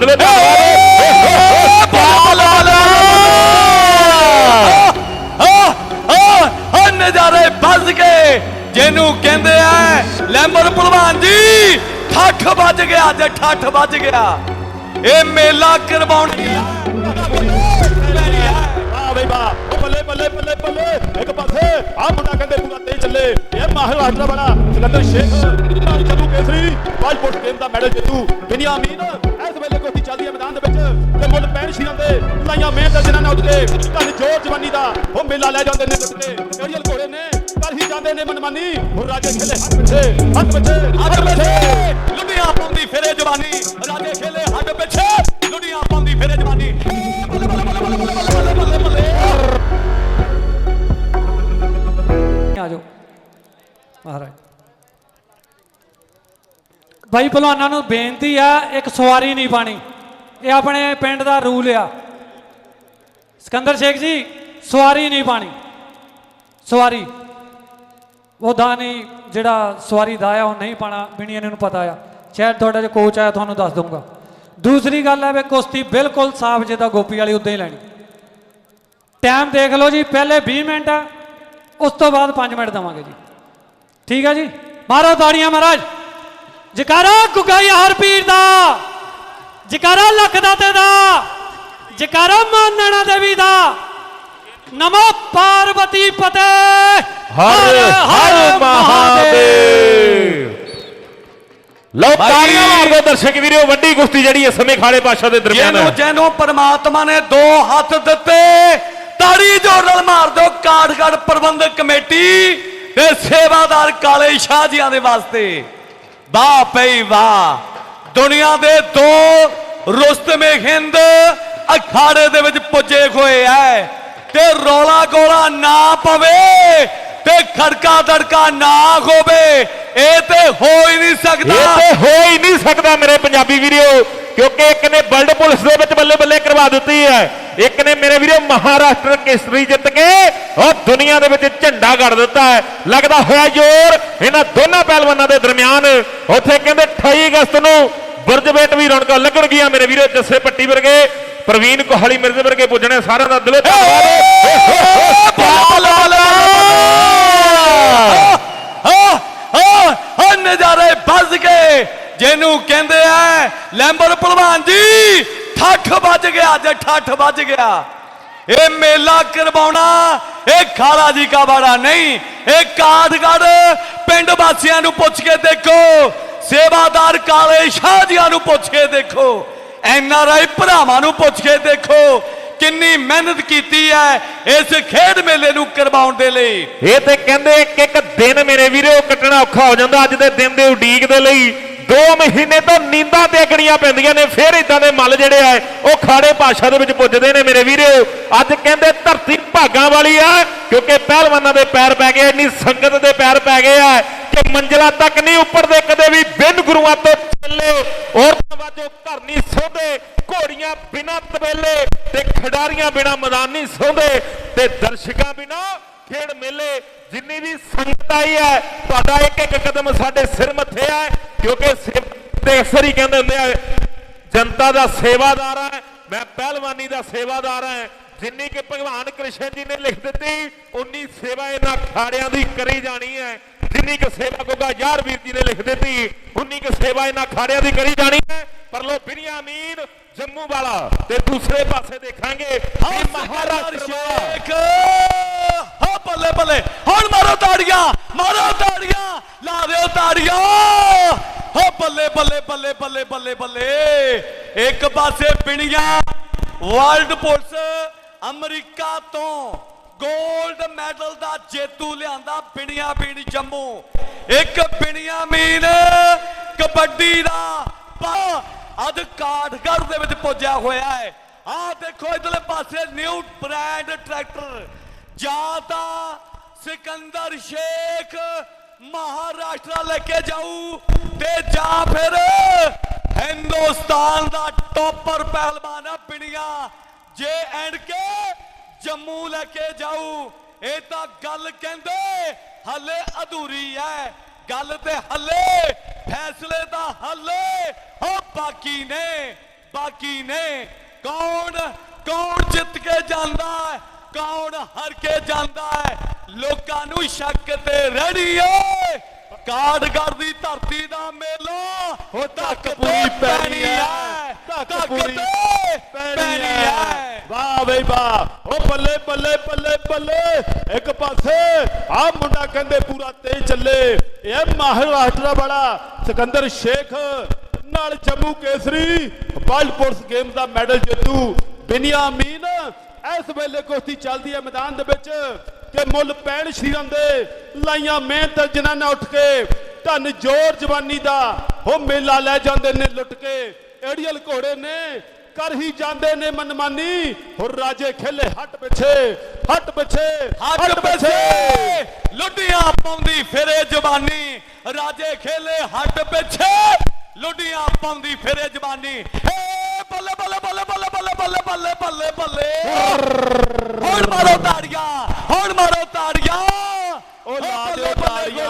ਦਿਲੋਂ ਓ ਨਜ਼ਾਰੇ ਵੱਜ ਗਏ ਜਿਹਨੂੰ ਕਹਿੰਦੇ ਆ ਲੈਂਬਰ ਭਲਵਾਨ ਜੀ ਠੱਠ ਵੱਜ ਗਿਆ ਅੱਜ ਠੱਠ ਵੱਜ ਗਿਆ ਇਹ ਮੇਲਾ ਕਰਵਾਉਣ ਵਾਹ ਬਈ ਵਾਹ ਬੱਲੇ ਬੱਲੇ ਬੱਲੇ ਬੱਲੇ। ਇੱਕ ਪਾਸੇ ਆ ਮੁੰਡਾ ਕਹਿੰਦੇ ਪੂਰਾ ਤੇਜ਼ ਚੱਲੇ। ਇਹ ਮਹਾਰਾਸ਼ਟਰ ਬੜਾ ਸਿਕੰਦਰ ਸ਼ੇਖ ਨਾਲ ਕੇਸਰੀ। ਬਾਜਪੋਰਟ ਗੇਮ ਦਾ ਮੈਡਲ ਜੇਤੂ ਬਿਨਿਆਮੀਨ ਇਸ ਵੇਲੇ ਕੋਤੀ ਚੱਲਦੀ ਹੈ ਮੈਦਾਨ ਦੇ ਵਿੱਚ ਤੇ ਮੁੱਲ ਪੈਣ ਸ਼ੀਰਾਂ ਦੇ ਲਾਈਆਂ ਮਿਹਨਤ ਜਿਨ੍ਹਾਂ ਨੇ ਉੱਠ ਕੇ ਧਨ ਜੋਰ ਜਵਾਨੀ ਦਾ ਉਹ ਮੇਲਾ ਲੈ ਜਾਂਦੇ ਨੇ ਟੁੱਟ ਕਰੀਅਲ ਘੋੜੇ ਨੇ ਕਰ ਹੀ ਜਾਂਦੇ ਨੇ ਮਨਮਾਨੀ। ਹੁਣ ਰਾਜੇ ਖੇਲੇ ਹੱਥ ਪਿੱਛੇ ਹੱਥ ਪਿੱਛੇ ਹੱਡ ਪਿੱਛੇ। ਲੁੱਡੀਆਂ ਪਾਉਂਦੀ ਫਿਰੇ ਜਵਾਨੀ, ਰਾਜੇ ਖੇਲੇ ਬਾਈ ਭਲਵਾਨਾਂ ਨੂੰ ਬੇਨਤੀ ਆ, ਇੱਕ ਸਵਾਰੀ ਨਹੀਂ ਪਾਣੀ। ਇਹ ਆਪਣੇ ਪਿੰਡ ਦਾ ਰੂਲ ਆ। ਸਿਕੰਦਰ ਸ਼ੇਖ ਜੀ, ਸਵਾਰੀ ਨਹੀਂ ਪਾਣੀ। ਸਵਾਰੀ। ਉਹਦਾ ਨਹੀਂ ਜਿਹੜਾ ਸਵਾਰੀ ਦਾ ਆ, ਉਹ ਨਹੀਂ ਪਾਣਾ ਬਿਣੀਆਂ ਨੂੰ ਪਤਾ ਆ। ਸ਼ਾਇਦ ਤੁਹਾਡਾ ਜੇ ਕੋਚ ਆਇਆ, ਤੁਹਾਨੂੰ ਦੱਸ ਦਊਂਗਾ। ਦੂਸਰੀ ਗੱਲ ਹੈ ਵੀ ਕੁਸ਼ਤੀ ਬਿਲਕੁਲ ਸਾਫ਼ ਜਿਹਦਾ ਗੋਪੀ ਵਾਲੀ ਉਦਾਂ ਹੀ ਲੈਣੀ। ਟਾਈਮ ਦੇਖ ਲਓ ਜੀ, ਪਹਿਲੇ 20 ਮਿੰਟ ਆ ਉਸ ਤੋਂ ਬਾਅਦ 5 ਮਿੰਟ ਦਵਾਂਗੇ ਜੀ। ਠੀਕ ਹੈ ਜੀ? ਮਾਰੋ ਤਾੜੀਆਂ ਮਹਾਰਾਜ। ਜਕਾਰਾ ਗੁਗਾਈ ਹਰ ਪੀਰ ਦਾ ਜਕਾਰਾ ਲੱਖ ਦਾਤੇ ਦਾ ਜਕਾਰਾ ਮਾਨਣਾ ਦੇਵੀ ਦਾ। ਨਮੋ ਪਾਰਵਤੀ ਪਤੇ ਹਰ ਹਰ ਮਹਾਦੇਵ। ਲਓ ਤਾੜੀਆਂ ਮਾਰਦੇ ਦਰਸ਼ਕ ਵੀਰੋ ਵੱਡੀ ਕੁਸ਼ਤੀ ਜਿਹੜੀ ਇਸ ਸਮੇਂ ਖਾੜੇ ਪਾਸ਼ਾ ਦੇ ਦਰਮਿਆਨ ਜਿਹਨੂੰ ਜਿਹਨੂੰ ਪਰਮਾਤਮਾ ਨੇ ਦੋ ਹੱਥ ਦਿੱਤੇ। ਤਾੜੀ ਜੋਰ ਨਾਲ ਮਾਰ ਦਿਓ ਕਾਠਗੜ ਪ੍ਰਬੰਧਕ ਕਮੇਟੀ ਤੇ ਸੇਵਾਦਾਰ ਕਾਲੇ ਸ਼ਾਹ ਜੀਆਂ ਦੇ ਵਾਸਤੇ। ਵਾਹ ਪਈ ਵਾਹ। ਦੁਨੀਆ ਦੇ ਦੋ ਰੁਸਤਮੇ ਹਿੰਦ ਅਖਾੜੇ ਦੇ ਵਿੱਚ ਪੁੱਜੇ ਹੋਏ ਐ। ਤੇ ਰੋਲਾ ਗੋਲਾ ਨਾ ਪਵੇ ਤੇ ਖੜਕਾ ਦੜਕਾ ਨਾ ਹੋਵੇ। ਇਹ ਤੇ ਹੋ ਹੀ ਨਹੀਂ ਸਕਦਾ। ਇਹ ਤੇ ਹੋ ਹੀ ਨਹੀਂ ਸਕਦਾ ਮੇਰੇ ਪੰਜਾਬੀ ਵੀਰੋ ਕਿਉਂਕਿ ਇੱਕ ਨੇ ਵਰਲਡ ਪੁਲਿਸ ਦੇ ਵਿੱਚ ਬੱਲੇ ਬੱਲੇ ਕਰਵਾ ਦਿੱਤੀ ਹੈ ਇੱਕ ਨੇ ਮੇਰੇ ਵੀਰੋ ਮਹਾਰਾਸ਼ਟਰ ਕੇਸਰੀ ਜਿੱਤ ਕੇ ਉਹ ਦੁਨੀਆ ਦੇ ਵਿੱਚ ਝੰਡਾ ਗੜ ਦਿੱਤਾ ਹੈ ਲੱਗਦਾ ਹੋਇਆ ਜ਼ੋਰ ਇਹਨਾਂ ਦੋਨਾਂ ਪਹਿਲਵਾਨਾਂ ਦੇ ਦਰਮਿਆਨ ਉੱਥੇ ਕਹਿੰਦੇ 28 ਅਗਸਤ ਨੂੰ ਬੁਰਜਬੇਟ ਵੀ ਰੌਣਕਾਂ ਲੱਗਣਗੀਆਂ ਮੇਰੇ ਵੀਰੋ ਜੱਸੇ ਪੱਟੀ ਵਰਗੇ ਪ੍ਰਵੀਨ ਕੋਹਲੀ ਮਿਰਜ਼ੇ ਵਰਗੇ ਪੁੱਜਣੇ ਸਾਰਿਆਂ ਦਾ ਦਿਲੋਂ ਹਾਂ ਨਜ਼ਾਰੇ ਵੱਜ ਗਏ ਜਿਹਨੂੰ ਕਹਿੰਦੇ ਲੈਂਬਰ ਭਲਵਾਨ ਜੀ, ਠੱਠ ਵੱਜ ਗਿਆ, ਅੱਜ ਠੱਠ ਵੱਜ ਗਿਆ। ਇਹ ਮੇਲਾ ਕਰਵਾਉਣਾ, ਇਹ ਖਾਲਾ ਜੀ ਕਾ ਬਾੜਾ ਨਹੀਂ, ਇਹ ਕਾਦਗੜ ਪਿੰਡ ਵਾਸੀਆਂ ਨੂੰ ਪੁੱਛ ਕੇ ਦੇਖੋ, ਸੇਵਾਦਾਰ ਕਾਲੇ ਸ਼ਾਹ ਜੀਆਂ ਨੂੰ ਪੁੱਛ ਕੇ ਦੇਖੋ, ਐਨ ਆਰ ਆਈ ਭਰਾਵਾਂ ਨੂੰ ਪੁੱਛ ਕੇ ਦੇਖੋ, ਕਿੰਨੀ ਮਿਹਨਤ ਕੀਤੀ ਹੈ ਇਸ ਖੇਡ ਮੇਲੇ ਨੂੰ ਕਰਵਾਉਣ ਦੇ ਲਈ। ਇਹ ਤੇ ਕਹਿੰਦੇ ਇੱਕ ਇੱਕ ਦਿਨ ਮੇਰੇ ਵੀਰੋ ਕੱਟਣਾ ਔਖਾ ਹੋ ਜਾਂਦਾ, ਅੱਜ ਦੇ ਦਿਨ ਦੇ ਉਡੀਕ ਦੇ ਲਈ 2 ਮਹੀਨੇ ਤੋਂ ਨੀਂਦਾਂ ਦੇਖਣੀਆਂ ਪੈਂਦੀਆਂ ਨੇ, ਫਿਰ ਇਦਾਂ ਦੇ ਮੱਲ ਜਿਹੜੇ ਆ, ਉਹ ਖਾੜੇ ਭਾਸ਼ਾ ਦੇ ਵਿੱਚ ਪੁੱਜਦੇ ਨੇ। ਮੇਰੇ ਵੀਰੋ, ਅੱਜ ਕਹਿੰਦੇ ਧਰਤੀ ਭਾਗਾਂ ਵਾਲੀ ਆ, ਕਿਉਂਕਿ ਪਹਿਲਵਾਨਾਂ ਦੇ ਪੈਰ ਪੈ ਗਏ, ਇੰਨੀ ਸੰਗਤ ਦੇ ਪੈਰ ਪੈ ਗਏ ਆ ਕਿ ਮੰਜ਼ਲਾ ਤੱਕ ਨਹੀਂ ਉੱਪਰਦੇ ਕਦੇ ਵੀ ਬਿਨ ਗੁਰੂਆਂ ਤੋਂ ਚੱਲੇ। ਔਰਤਾਂ ਵਾਜੋ ਘਰ ਨਹੀਂ ਸੌਂਦੇ, ਘੋੜੀਆਂ ਬਿਨਾ ਤਬੇਲੇ ਤੇ ਖਿਡਾਰੀਆਂ ਬਿਨਾ ਮੈਦਾਨ ਨਹੀਂ ਸੌਂਦੇ ਤੇ ਦਰਸ਼ਕਾਂ ਬਿਨਾ ਖੇਡ ਮੇਲੇ ਜਿੰਨੀ ਵੀ ਸੰਗਤ ਆਈ ਹੈ, ਤੁਹਾਡਾ ਇੱਕ ਇੱਕ ਕਦਮ ਸਾਡੇ ਸਿਰ ਮੱਥੇ ਹੈ, ਕਿਉਂਕਿ ਸੇਵਾ ਤੇ ਅਕਸਰ ਹੀ ਕਹਿੰਦੇ ਹੁੰਦੇ ਆ, ਜਨਤਾ ਦਾ ਸੇਵਾਦਾਰ ਹੈ, ਮੈਂ ਪਹਿਲਵਾਨੀ ਦਾ ਸੇਵਾਦਾਰ ਹਾਂ। ਜਿੰਨੀ ਕਿ ਭਗਵਾਨ ਕ੍ਰਿਸ਼ਨ ਜੀ ਨੇ ਲਿਖ ਦਿੱਤੀ, ਉਨੀ ਸੇਵਾ ਇਹਨਾਂ ਖਾੜਿਆਂ ਦੀ ਕਰੀ ਜਾਣੀ ਹੈ। ਜਿੰਨੀ ਕਿ ਸੇਵਾ ਗੋਗਾ ਯਾਰ ਵੀਰ ਜੀ ਨੇ ਲਿਖ ਦਿੱਤੀ, ਉਨੀ ਕਿ ਸੇਵਾ ਇਹਨਾਂ ਖਾੜਿਆਂ ਦੀ ਕਰੀ ਜਾਣੀ ਹੈ। ਪਰ ਲੋ ਬਿਨਿਆਮੀਨ ਜੰਮੂ ਵਾਲਾ ਤੇ ਦੂਸਰੇ ਪਾਸੇ ਦੇਖਾਂਗੇ ਮਹਾਰਾਸ਼ਟਰ ਸ਼ੇਖ। ਹਾਂ ਬੱਲੇ ਬੱਲੇ। ਹੁਣ ਮਾਰੋ ਤਾੜੀਆਂ ਮਾਰੋ ਤਾੜੀਆਂ ਲਾ ਦਿਓ ਤਾੜੀਆਂ। ਹੋ ਬੱਲੇ ਬੱਲੇ ਬੱਲੇ ਬੱਲੇ ਬੱਲੇ ਬੱਲੇ। ਇੱਕ ਪਾਸੇ ਬਿਣੀਆਂ ਵਰਲਡ ਪੁਲਿਸ ਅਮਰੀਕਾ ਤੋਂ 골ਡ ਮੈਡਲ ਦਾ ਜੇਤੂ ਲਿਆਂਦਾ ਬਿਣੀਆਂ ਬੀਣ ਜੰਮੂ। ਇੱਕ ਬਿਣੀਆਂ ਮੀਨ ਕਬੱਡੀ ਦਾ ਅੱਜ ਕਾਠਗੜ੍ਹ ਦੇ ਵਿੱਚ ਪੁੱਜਿਆ ਹੋਇਆ ਹੈ। ਆਹ ਦੇਖੋ ਇਧਰਲੇ ਪਾਸੇ ਨਿਊ ਬ੍ਰਾਂਡ ਟਰੈਕਟਰ ਜਾਂ ਤਾਂ ਸਿਕੰਦਰ ਸ਼ੇਖ ਮਹਾਰਾਸ਼ਟਰ ਲੈ ਕੇ ਜਾਊ ਤੇ ਜਾਂ ਫਿਰ ਹਿੰਦੁਸਤਾਨ ਦਾ ਟੌਪਰ ਪਹਿਲਵਾਨ ਆ ਪਿੰਡੀਆਂ ਜੇ ਐਂਡ ਕੇ ਜੰਮੂ ਲੈ ਕੇ ਜਾਊ, ਇਹ ਤਾਂ ਗੱਲ ਕਹਿੰਦੇ ਹੱਲੇ ਅਧੂਰੀ ਹੈ। ਗੱਲ ਤੇ ਹੱਲੇ ਫੈਸਲੇ ਦਾ ਹੱਲੇ ਹੋ ਬਾਕੀ ਨੇ ਬਾਕੀ ਨੇ। ਕੌਣ ਕੌਣ ਜਿੱਤ ਕੇ ਜਾਂਦਾ ਹੈ ਕੌਣ ਹਾਰ ਕੇ ਜਾਂਦਾ ਹੈ ਲੋਕਾਂ ਨੂੰ ਸ਼ੱਕ ਤੇ ਰੜੀ ਏ। ਕਾੜਗੜ ਦੀ ਧਰਤੀ ਦਾ ਮੇਲਾ ਹੋ ਧੱਕ ਪੂਰੀ ਪੈਣੀ ਹੈ। ਧੱਕ ਪੂਰੀ ਪੈਣੀ ਹੈ। ਵਾਹ ਬਈ ਵਾਹ। ਉਹ ਬੱਲੇ ਬੱਲੇ ਬੱਲੇ ਬੱਲੇ। ਇੱਕ ਪਾਸੇ ਆ ਮੁੰਡਾ ਕਹਿੰਦੇ ਪੂਰਾ ਤੇਜ਼ ਚੱਲੇ। ਇਹ ਮਹਾਰਾਸ਼ਟਰ ਬੜਾ ਸਿਕੰਦਰ ਸ਼ੇਖ ਨਾਲ Jammu Kesari world police game ਦਾ ਮੈਡਲ ਜੇਤੂ ਬਿਨਿਆਮੀਨ। ਇਸ ਵੇਲੇ ਕੁਸ਼ਤੀ ਚੱਲਦੀ ਹੈ ਮੈਦਾਨ ਦੇ ਵਿੱਚ ਕਿ ਮੁੱਲ ਪੈਣ ਸ਼ੀਰਾਂ ਦੇ ਲਾਈਆਂ ਮਿਹਨਤ ਜਨਾਨਾ ਉੱਠ ਕੇ ਧਨ ਜੋਰ ਜਵਾਨੀ ਦਾ ਉਹ ਮੇਲਾ ਲੈ ਜਾਂਦੇ ਨੇ ਲੁੱਟ ਕੇ। ਏੜੀਅਲ ਘੋੜੇ ਨੇ ਕਰ ਹੀ ਜਾਂਦੇ ਨੇ ਮਨਮਾਨੀ। ਹੋਰ ਰਾਜੇ ਖੇਲੇ ਹੱਟ ਪਿੱਛੇ ਹੱਟ ਪਿੱਛੇ ਹੱਟ ਪਿੱਛੇ। ਲੁੱਡੀਆਂ ਪਾਉਂਦੀ ਫਿਰੇ ਜਵਾਨੀ। ਰਾਜੇ ਖੇਲੇ ਹੱਟ ਪਿੱਛੇ। ਲੁੱਡੀਆਂ ਪਾਉਂਦੀ ਫਿਰੇ ਜਵਾਨੀ। ਏ ਬੱਲੇ ਬੱਲੇ ਬੱਲੇ ਬੱਲੇ ਬੱਲੇ ਬੱਲੇ ਬੱਲੇ ਬੱਲੇ ਬੱਲੇ। ਹੁਣ ਮਾਰੋ ਤਾੜੀਆਂ ਹੁਣ ਮਾਰੋ ਤਾੜੀਆਂ। ਉਹ ਲਾ ਦਿਓ ਹੋ ਤਾੜੀਆਂ।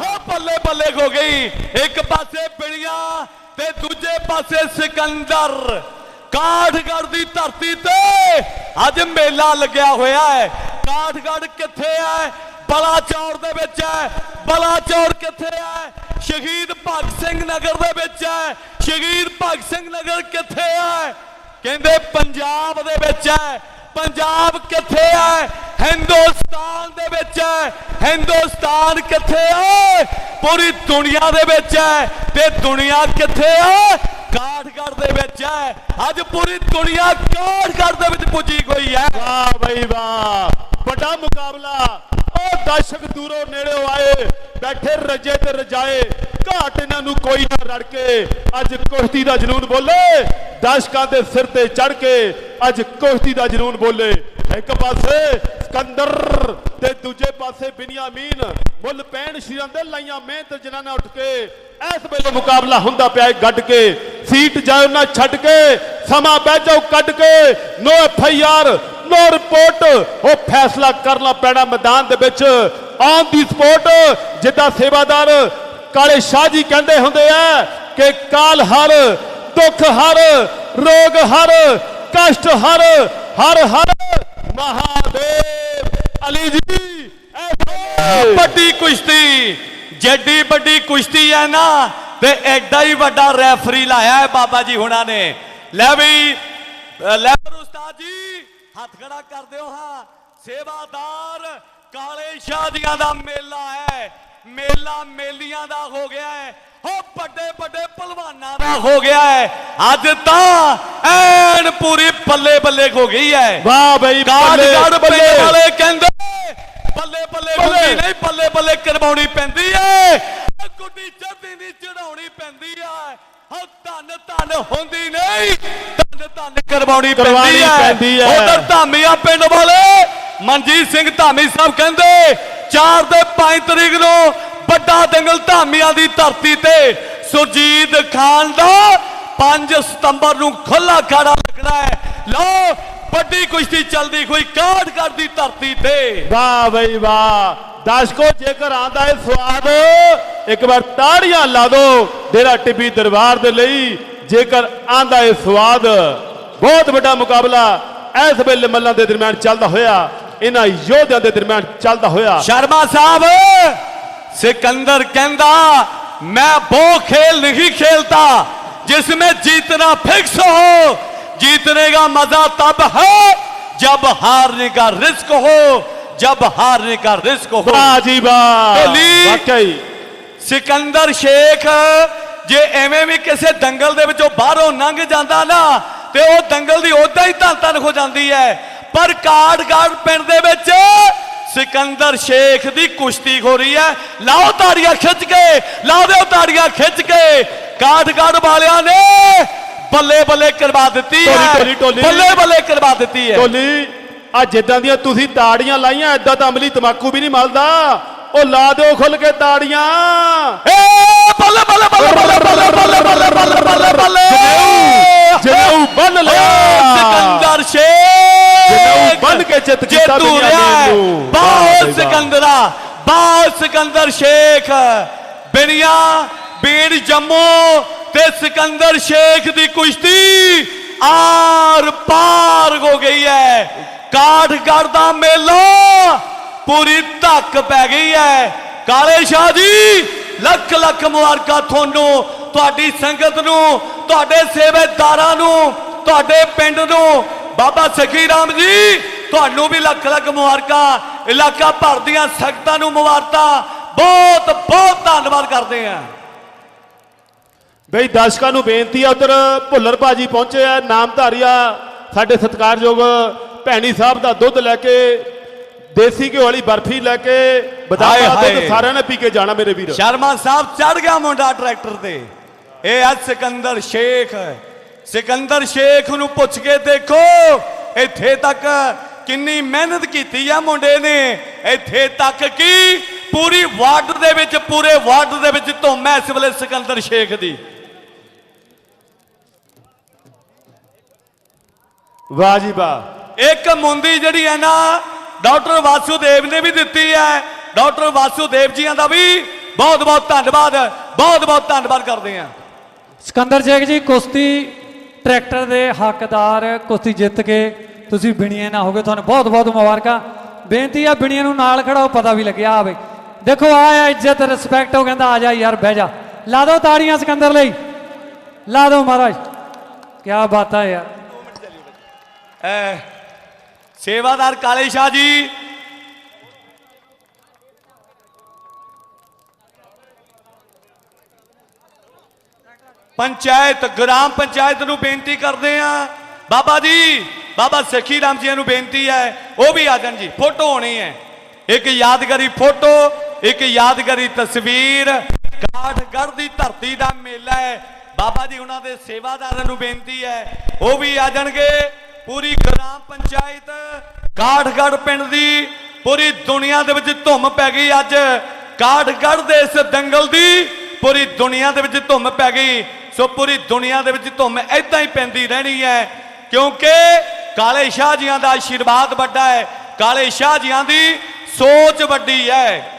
ਉਹ ਬੱਲੇ ਬੱਲੇ ਹੋ ਗਈ। ਇੱਕ ਪਾਸੇ ਬਿੜੀਆਂ ਤੇ ਦੂਜੇ ਪਾਸੇ ਸਿਕੰਦਰ। ਕਾਠਗੜ੍ਹ ਦੀ ਧਰਤੀ ਤੇ ਅੱਜ ਮੇਲਾ ਲੱਗਿਆ ਹੋਇਆ ਹੈ। ਕਾਠਗੜ੍ਹ ਕਿੱਥੇ ਹੈ? ਬਲਾਚੌਰ ਦੇ ਵਿੱਚ ਹੈ। ਬਲਾਚੌਰ ਕਿੱਥੇ ਹੈ? ਸ਼ਹੀਦ ਭਗਤ ਸਿੰਘ ਨਗਰ ਦੇ ਵਿੱਚ ਹੈ। ਸ਼ਹੀਦ ਭਗਤ ਸਿੰਘ ਨਗਰ ਕਿੱਥੇ ਹੈ? ਕਹਿੰਦੇ ਪੰਜਾਬ ਦੇ ਵਿੱਚ ਹੈ। ਪੰਜਾਬ ਕਿੱਥੇ ਹੈ? ਹਿੰਦੁਸਤਾਨ ਦੇ ਵਿੱਚ ਹੈ। ਹਿੰਦੁਸਤਾਨ ਕਿੱਥੇ ਹੈ? ਪੂਰੀ ਦੁਨੀਆ ਦੇ ਵਿੱਚ ਹੈ। ਤੇ ਦੁਨੀਆ ਕਿੱਥੇ ਹੈ? ਕਾਠਗੜ੍ਹ ਦੇ ਵਿੱਚ ਹੈ। ਅੱਜ ਪੂਰੀ ਦੁਨੀਆ ਕਾਠਗੜ੍ਹ ਦੇ ਵਿੱਚ ਪੁੱਜੀ ਹੋਈ ਹੈ। ਵਾਹ ਬਈ ਵਾਹ। ਵੱਡਾ ਮੁਕਾਬਲਾ। ਉਹ ਦਰਸ਼ਕ ਦੂਰੋਂ ਨੇੜਿਓਂ ਆਏ, ਬੈਠੇ ਰਜੇ ਤੇ ਰਜਾਏ। ਘਾਟ ਇਹਨਾਂ ਨੂੰ ਕੋਈ ਨਾ ਰੜ ਕੇ। ਅੱਜ ਕੁਸ਼ਤੀ ਦਾ ਜਨੂਨ ਬੋਲੇ। ਦਰਸ਼ਕਾਂ ਦੇ ਸਿਰ ਤੇ ਚੜ ਕੇ ਅੱਜ ਕੁਸ਼ਤੀ ਦਾ ਜਨੂਨ ਬੋਲੇ। ਇੱਕ ਪਾਸੇ ਸਿਕੰਦਰ ਤੇ ਦੂਜੇ ਪਾਸੇ ਬਿਨਿਆਮੀਨ ਮੁੱਲ ਪੈਣ ਸ਼ੀਰਾਂ ਦੇ ਲਾਈਆਂ ਮਿਹਨਤ ਜਨਾਨਾ ਉੱਠ ਕੇ। ਇਸ ਵੇਲੇ ਮੁਕਾਬਲਾ ਹੁੰਦਾ ਪਿਆ ਹੈ ਗੱਡ ਕੇ। ਸੀਟ ਜਾਓ ਨਾ ਛੱਡ ਕੇ, ਸਮਾਂ ਬਹਿ ਜਾਓ ਕੱਢ ਕੇ। No F I R, no report. ਉਹ ਫੈਸਲਾ ਕਰਨਾ ਪੈਣਾ ਮੈਦਾਨ ਦੇ ਵਿੱਚ। ਔਨ ਦੀ ਸਪੋਰਟ, ਜਿੱਦਾਂ ਸੇਵਾਦਾਰ ਕਾਲੇ ਸ਼ਾਹ ਜੀ ਕਹਿੰਦੇ ਹੁੰਦੇ ਆ ਕਿ ਕਾਲ ਹਰ, ਦੁੱਖ ਹਰ, ਰੋਗ ਹਰ, ਕਸ਼ਟ ਹਰ ਹਰ ਹਰ ਮਹਾਦੇਵ ਅਲੀ ਜੀ ਵੱਡੀ ਕੁਸ਼ਤੀ ਜੱਡੀ ਵੱਡੀ ਕੁਸ਼ਤੀ ਹੈ ਨਾ ਤੇ ਐਡਾ ਹੀ ਵੱਡਾ ਰੈਫਰੀ ਲਾਇਆ ਹੈ ਬਾਬਾ ਜੀ ਹੁਣਾਂ ਨੇ। ਲੈ ਵੀ ਲੈ ਪਰ ਉਸਤਾਦ ਜੀ ਹੱਥ ਖੜਾ ਕਰ ਦਿਓ ਹਾਂ। ਸੇਵਾਦਾਰ ਕਾਲੇ ਸ਼ਾਦੀਆਂ ਦਾ ਮੇਲਾ ਹੈ ਮੇਲਾ ਮੇਲੀਆਂ ਦਾ ਹੋ ਗਿਆ ਹੈ। ਹੋ ਵੱਡੇ ਵੱਡੇ ਪਹਿਲਵਾਨਾਂ ਦਾ। ਹੋ ਗਿਆ ਹੈ। ਅੱਜ ਤਾਂ ਐਨ ਪੂਰੀ ਬੱਲੇ ਬੱਲੇ ਹੋ ਗਈ ਹੈ। ਵਾਹ ਬਈ ਬੱਲੇ ਵਾਲੇ ਕਹਿੰਦੇ ਬੱਲੇ ਬੱਲੇ ਬੱਲੇ। ਗੁੱਡੀ ਨਹੀਂ ਬੱਲੇ ਬੱਲੇ ਕਰਵਾਉਣੀ ਪੈਂਦੀ ਏ ਗੁੱਡੀ ਚੜਦੀ ਨਹੀਂ ਚੜਾਉਣੀ ਪੈਂਦੀ ਆ ਹਾਂ ਧੰਨ ਧੰਨ ਹੁੰਦੀ ਨਹੀਂ ਧੰਨ ਧੰਨ ਕਰਵਾਉਣੀ ਪੈਂਦੀ ਹੈ। ਹੈ। ਉਧਰ ਧਾਮੀਆਂ ਪਿੰਡ ਵਾਲੇ ਮਨਜੀਤ ਸਿੰਘ ਧਾਮੀ ਸਾਹਿਬ ਕਹਿੰਦੇ 4 ਤੇ 5 ਤਰੀਕ ਨੂੰ ਵੱਡਾ ਦੰਗਲ ਧਾਮੀਆਂ ਦੀ ਧਰਤੀ ਤੇ। ਸੁਰਜੀਤ ਖਾਨ ਦਾ 5 ਸਤੰਬਰ ਨੂੰ ਖੁੱਲਾ ਖਾੜਾ ਲੱਗਣਾ ਹੈ। ਲਓ ਵੱਡੀ ਕੁਸ਼ਤੀ ਚੱਲਦੀ ਹੋਈ ਕਾਠਗੜ੍ਹ ਦੀ ਧਰਤੀ ਤੇ। ਵਾਹ ਬਈ ਵਾਹ। ਦਰਸ਼ਕੋ ਜੇਕਰ ਆਂਦਾ ਹੈ ਸਵਾਦ ਇੱਕ ਵਾਰ ਤਾੜੀਆਂ ਲਾ ਦਿਓ ਡੇਰਾ ਟਿੱਬੀ ਦਰਬਾਰ ਦੇ ਲਈ। ਜੇਕਰ ਆਂਦਾ ਹੈ ਸਵਾਦ ਬਹੁਤ ਵੱਡਾ ਮੁਕਾਬਲਾ ਇਸ ਵੇਲੇ ਮੱਲਾਂ ਦੇ ਦਰਮਿਆਨ ਚੱਲਦਾ ਹੋਇਆ। ਇਹਨਾਂ ਯੋਧਿਆਂ ਦੇ ਦਰਮਿਆਨ ਚੱਲਦਾ ਹੋਇਆ। ਸ਼ਰਮਾ ਸਾਹਿਬ सिकंदर कहता मैं वो खेल नहीं खेलता जिसमें जीतना फिक्स हो जीतने का मजा तब है जब हारने का रिस्क हो जब हारने का रिस्क हो ਵਾਹ ਜੀ ਵਾਹ ਢੋਲੀ। ਵਾਕਈ ਸਿਕੰਦਰ ਸ਼ੇਖ ਜੇ ਐਵੇਂ ਵੀ ਕਿਸੇ ਦੰਗਲ ਦੇ ਵਿੱਚੋਂ ਬਾਹਰੋਂ ਲੰਘ ਜਾਂਦਾ ਨਾ ਤੇ ਉਹ ਦੰਗਲ ਦੀ ਉਦਾਂ ਹੀ ਧੰਨ ਧੰਨ ਹੋ ਜਾਂਦੀ ਹੈ ਪਰ ਕਾੜਗੜ ਪਿੰਡ ਦੇ ਵਿੱਚ ਸਿਕੰਦਰ ਸ਼ੇਖ ਦੀ ਕੁਸ਼ਤੀ ਰਹੀ ਹੈ। ਲਾਓ ਤਾੜੀਆਂ ਖਿੱਚ ਕੇ ਲਾਓ ਦਿਓ ਤਾੜੀਆਂ ਖਿੱਚ ਕੇ। ਕਾੜਗੜ ਵਾਲਿਆਂ ਨੇ ਬੱਲੇ ਬੱਲੇ ਕਰਵਾ ਦਿੱਤੀ ਹੈ। ਬੱਲੇ ਬੱਲੇ ਕਰਵਾ ਦਿੱਤੀ ਹੈ। ਢੋਲੀ ਆ ਜਿੱਦਾਂ ਦੀਆਂ ਤੁਸੀਂ ਤਾੜੀਆਂ ਲਾਈਆਂ ਐਦਾਂ ਤਾਂ ਅਮਲੀ ਤਮਾਕੂ ਵੀ ਨਹੀਂ ਮਲਦਾ। ਉਹ ਲਾ ਦਿਓ ਖੁੱਲ ਕੇ ਤਾੜੀਆਂ। ਏ ਬੱਲੇ ਬੱਲੇ ਬੱਲੇ ਬੱਲੇ ਬੱਲੇ ਬੱਲੇ ਬੱਲੇ ਬੱਲੇ ਬੱਲੇ। ਕੇ ਜਿੱਤ ਕੀਤਾ ਜੇਤੂ ਦੁਨੀਆ ਰਿਹਾ ਨੇ ਵਾਹ। ਸਿਕੰਦਰਾ ਬਹੁਤ ਸਿਕੰਦਰ ਸ਼ੇਖ। ਬਿਨੀਆ ਬੀੜ ਜੰਮੂ ਤੇ ਸਿਕੰਦਰ ਸ਼ੇਖ ਦੀ ਕੁਸ਼ਤੀ ਆਰ ਪਾਰ ਹੋ ਗਈ ਹੈ। ਕਾਠਗੜ੍ਹ ਦਾ ਮੇਲਾ ਪੂਰੀ ਧੱਕ ਪੈ ਗਈ ਹੈ। ਕਾਲੇ ਸ਼ਾਹ ਜੀ ਲੱਖ ਲੱਖ ਮੁਬਾਰਕਾਂ ਤੁਹਾਨੂੰ ਤੁਹਾਡੀ ਸੰਗਤ ਨੂੰ ਤੁਹਾਡੇ ਸੇਵੇਦਾਰਾਂ ਨੂੰ ਤੁਹਾਡੇ ਪਿੰਡ ਨੂੰ। ਬਾਬਾ ਸਖੀ ਰਾਮ ਜੀ ਤੁਹਾਨੂੰ ਵੀ ਲੱਖ ਲੱਖ ਮੁਬਾਰਕਾਂ ਇਲਾਕਾ ਭਰ ਦੀਆਂ ਸੰਗਤਾਂ ਨੂੰ ਮੁਬਾਰਕਾਂ। ਬਹੁਤ ਬਹੁਤ ਧੰਨਵਾਦ ਕਰਦੇ ਹਾਂ। ਬਈ ਦਰਸ਼ਕਾਂ ਨੂੰ ਬੇਨਤੀ ਆ ਉਧਰ ਭੁੱਲਰ ਭਾਜੀ ਪਹੁੰਚੇ ਆ ਨਾਮਧਾਰੀਆ ਸਾਡੇ ਸਤਿਕਾਰਯੋਗ ਭੈਣੀ ਸਾਹਿਬ ਦਾ ਦੁੱਧ ਲੈ ਕੇ ਦੇਸੀ ਘਿਓ ਵਾਲੀ ਬਰਫੀ ਲੈ ਕੇ ਬਦਾਮ ਦਾ ਦੁੱਧ। ਸਾਰਿਆਂ ਨੇ ਪੀ ਕੇ ਜਾਣਾ ਮੇਰੇ ਵੀਰ। ਸ਼ਰਮਾ ਸਾਹਿਬ ਚੜ ਗਿਆ ਮੁੰਡਾ ਟਰੈਕਟਰ ਤੇ। ਇਹ ਹੈ ਸਿਕੰਦਰ ਸ਼ੇਖ। ਸਿਕੰਦਰ ਸ਼ੇਖ ਨੂੰ ਪੁੱਛ ਕੇ ਦੇਖੋ ਇੱਥੇ ਤੱਕ ਕਿੰਨੀ ਮਿਹਨਤ ਕੀਤੀ ਆ ਮੁੰਡੇ ਨੇ। ਇੱਥੇ ਤੱਕ ਕਿ ਪੂਰੀ ਵਾਰਡ ਦੇ ਵਿੱਚ ਪੂਰੇ ਵਾਰਡ ਦੇ ਵਿੱਚ ਧੁੰਮ ਹੈ ਇਸ ਵੇਲੇ ਸਿਕੰਦਰ ਸ਼ੇਖ ਦੀ। ਵਾਹ ਜੀ ਵਾਹ। ਇੱਕ ਮੁੰਦੀ ਜਿਹੜੀ ਹੈ ਨਾ ਡਾਕਟਰ ਵਾਸੂਦੇਵ ਨੇ ਵੀ ਦਿੱਤੀ ਹੈ। ਡਾਕਟਰ ਵਾਸੂਦੇਵ ਜੀਆਂ ਦਾ ਵੀ ਬਹੁਤ ਬਹੁਤ ਧੰਨਵਾਦ ਬਹੁਤ ਬਹੁਤ ਧੰਨਵਾਦ ਕਰਦੇ ਹਾਂ। ਸਿਕੰਦਰ ਸ਼ੇਖ ਜੀ ਕੁਸ਼ਤੀ ਟਰੈਕਟਰ ਦੇ ਹੱਕਦਾਰ ਕੁਸ਼ਤੀ ਜਿੱਤ ਕੇ ਤੁਸੀਂ ਬਿਣੀਆਂ ਨਾ ਹੋਗੇ ਤੁਹਾਨੂੰ ਬਹੁਤ ਬਹੁਤ ਮੁਬਾਰਕਾਂ। ਬੇਨਤੀ ਆ, ਬਿਣੀਆਂ ਨੂੰ ਨਾਲ ਖੜਾਓ ਪਤਾ ਵੀ ਲੱਗਿਆ ਆਵੇ। ਦੇਖੋ ਆਇਆ ਇੱਜ਼ਤ ਰਿਸਪੈਕਟ ਉਹ ਕਹਿੰਦਾ, ਆ ਜਾ ਯਾਰ, ਬਹਿ ਜਾ। ਲਾ ਦਿਓ ਤਾੜੀਆਂ ਸਿਕੰਦਰ ਲਈ। ਲਾ ਦਿਓ ਮਹਾਰਾਜ। ਕੀ ਬਾਤ ਹੈ ਯਾਰ। ਐ, ਸੇਵਾਦਾਰ ਕਾਲੇ ਸ਼ਾਹ ਜੀ। ਪੰਚਾਇਤ, ਗ੍ਰਾਮ ਪੰਚਾਇਤ ਨੂੰ ਬੇਨਤੀ ਕਰਦੇ ਆ। ਬਾਬਾ ਜੀ। ਬਾਬਾ ਸਖੀ ਰਾਮ ਜੀ ਨੂੰ ਬੇਨਤੀ ਹੈ, ਉਹ ਵੀ ਆ ਜਾਣ ਜੀ, ਫੋਟੋ ਹੋਣੀ ਹੈ। ਇੱਕ ਯਾਦਗਾਰੀ ਫੋਟੋ, ਇੱਕ ਯਾਦਗਾਰੀ ਤਸਵੀਰ, ਕਾਠਗੜ੍ਹ ਦੀ ਧਰਤੀ ਦਾ ਮੇਲਾ ਹੈ। ਬਾਬਾ ਜੀ ਉਹਨਾਂ ਦੇ ਸੇਵਾਦਾਰਾਂ ਨੂੰ ਬੇਨਤੀ ਹੈ, ਉਹ ਵੀ ਆ ਜਾਣਗੇ। ਪੂਰੀ ਗ੍ਰਾਮ ਪੰਚਾਇਤ, ਕਾਠਗੜ੍ਹ ਪਿੰਡ ਦੀ ਪੂਰੀ ਦੁਨੀਆ ਦੇ ਵਿੱਚ ਧੁੰਮ ਪੈ ਗਈ ਅੱਜ। ਕਾਠਗੜ੍ਹ ਦੇ ਇਸ ਦੰਗਲ ਦੀ ਪੂਰੀ ਦੁਨੀਆ ਦੇ ਵਿੱਚ ਧੁੰਮ ਪੈ ਗਈ। ਸੋ ਪੂਰੀ ਦੁਨੀਆ ਦੇ ਵਿੱਚ ਧੁੰਮ ਐਦਾਂ ਹੀ ਪੈਂਦੀ ਰਹਿਣੀ ਹੈ, ਕਿਉਂਕਿ ਕਾਲੇ ਸ਼ਾਹ ਜੀਆਂ ਦਾ ਆਸ਼ੀਰਵਾਦ ਵੱਡਾ ਹੈ ਕਾਲੇ ਸ਼ਾਹ ਜੀਆਂ ਦੀ ਸੋਚ ਵੱਡੀ ਹੈ।